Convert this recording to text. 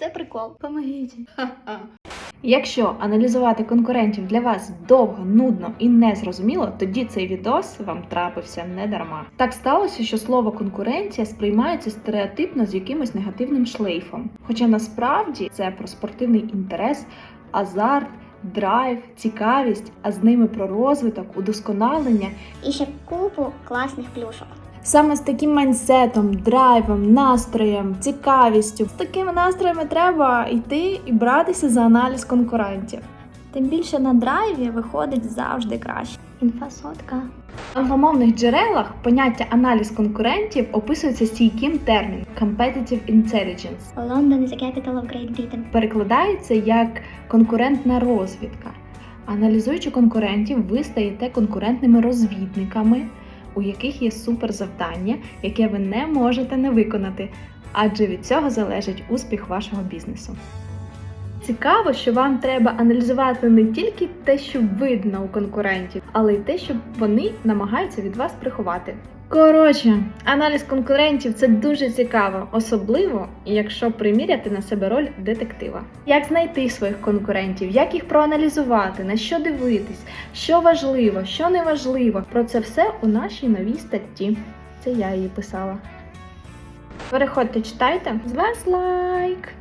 Це прикол. Помогіть. Якщо аналізувати конкурентів для вас довго, нудно і незрозуміло, тоді цей відос вам трапився не дарма. Так сталося, що слово конкуренція сприймається стереотипно з якимось негативним шлейфом. Хоча насправді це про спортивний інтерес, азарт, драйв, цікавість, а з ними про розвиток, удосконалення І ще купу класних плюшок. Саме з таким майнсетом, драйвом, настроєм, цікавістю. З такими настроями треба йти і братися за аналіз конкурентів. Тим більше на драйві виходить завжди краще. Інфосотка. В англомовних джерелах поняття аналіз конкурентів описується стійким терміном competitive intelligence. London is the capital of Great Britain. Перекладається як конкурентна розвідка. Аналізуючи конкурентів, ви стаєте конкурентними розвідниками, у яких є суперзавдання, яке ви не можете не виконати, адже від цього залежить успіх вашого бізнесу. Цікаво, що вам треба аналізувати не тільки те, що видно у конкурентів, але й те, що вони намагаються від вас приховати. Коротше, аналіз конкурентів це дуже цікаво, особливо якщо приміряти на себе роль детектива. Як знайти своїх конкурентів, як їх проаналізувати, на що дивитись, що важливо, що не важливо. Про це все у нашій новій статті. Це я її писала. Переходьте, читайте. З вас лайк!